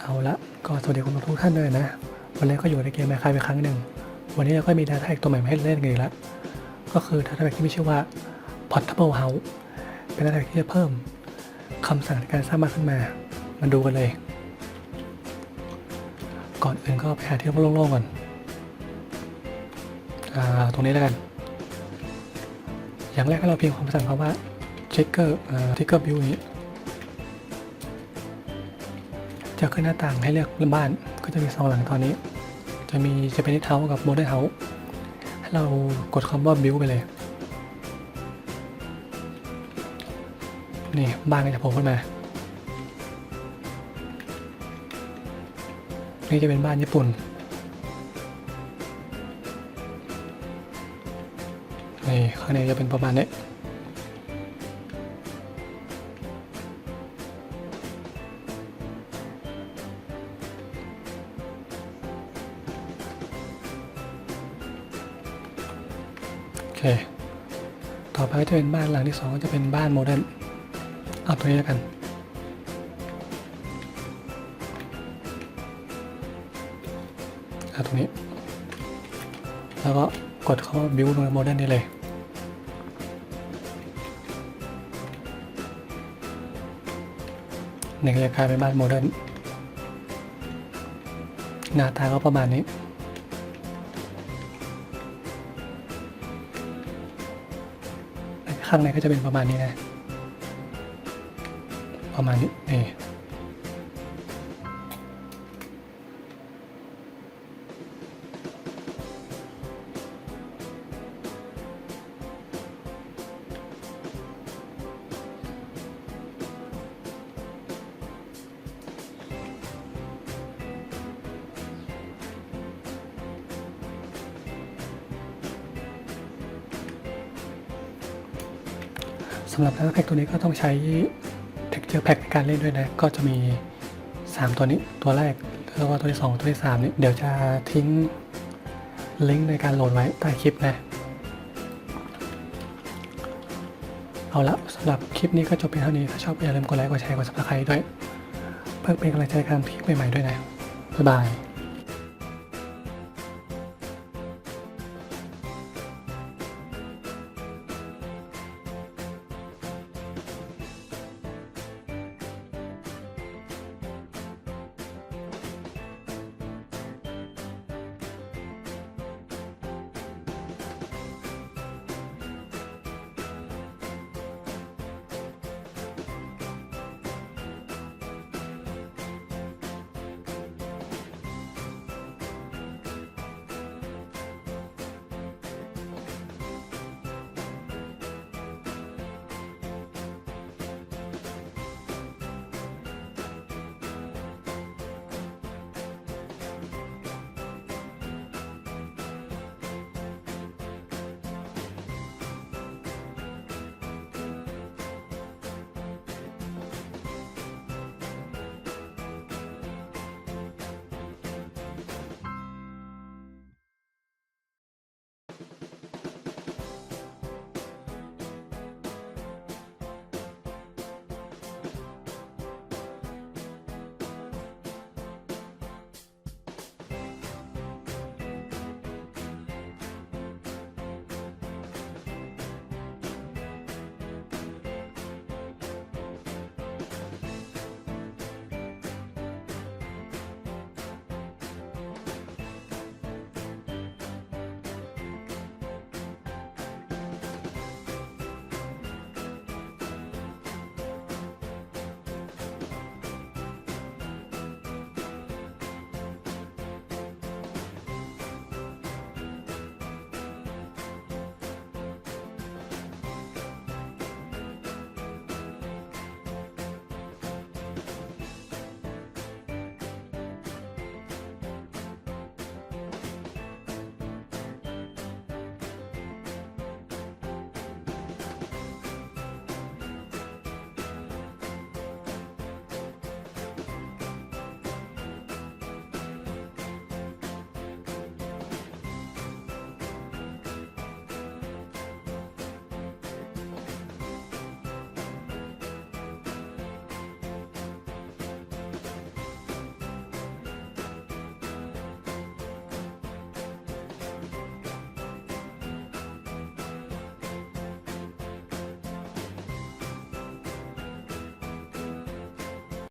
เอาละก็สวัสดีคุณผู้ชมทุกท่านเลยนะ วันนี้ก็อยู่ในเกมแมคคายไปครั้งหนึ่ง วันนี้เราก็มีดาต้าแท็กตัวใหม่มาให้เล่นกันอีกแล้ว ก็คือดาต้าแท็กที่มีชื่อว่า Portable House เป็นดาต้าแท็กที่จะเพิ่มคำสั่งในการสร้างบ้านขึ้นมา มาดูกันเลย ก่อนอื่นก็ไปหาที่โล่งๆก่อนอ่าตรงนี้แล้วกัน อย่างแรกให้เราเพียงความสั่งคำว่า trigger อ่า trigger view อย่างนี้ จะขึ้นหน้าต่างให้เลือกบ้านก็จะมีสองหลังตอนนี้ จะมีจะเป็นนิทเฮากับโมเดิร์นเฮาให้เรากดคำว่า build ไปเลยนี่บ้านก็จะโผล่ขึ้นมา นี่จะเป็นบ้านญี่ปุ่น นี่ข้างในจะเป็นประมาณนี้ เค ต่อไปจะเป็นบ้านหลังที่สองก็จะเป็นบ้านโมเดิร์นเอาตัวนี้แล้วกันเอาตรงนี้ แล้วก็กดเข้าว่า build ลงในโมเดิร์นนี่เลยนี่ก็จะกลายเป็นบ้านโมเดิร์นหน้าตาก็ประมาณนี้ ข้างในก็จะเป็นประมาณนี้นะ ประมาณนี้นี่ สำหรับแพ็กตัวนี้ก็ต้องใช้ texture pack ในการเล่นด้วยนะ ก็จะมี 3 ตัวนี้ตัวแรกแล้วก็ตัวที่ 2 ตัวที่ 3 นี่เดี๋ยวจะทิ้งลิงก์ในการโหลดไว้ใต้คลิปนะ เอาละสำหรับคลิปนี้ก็จบเพียงเท่านี้ ถ้าชอบอย่าลืมกดไลค์กดแชร์กด subscribe ด้วย เพื่อเป็นกำลังใจในการคลิปใหม่ๆด้วยนะ บ๊ายบาย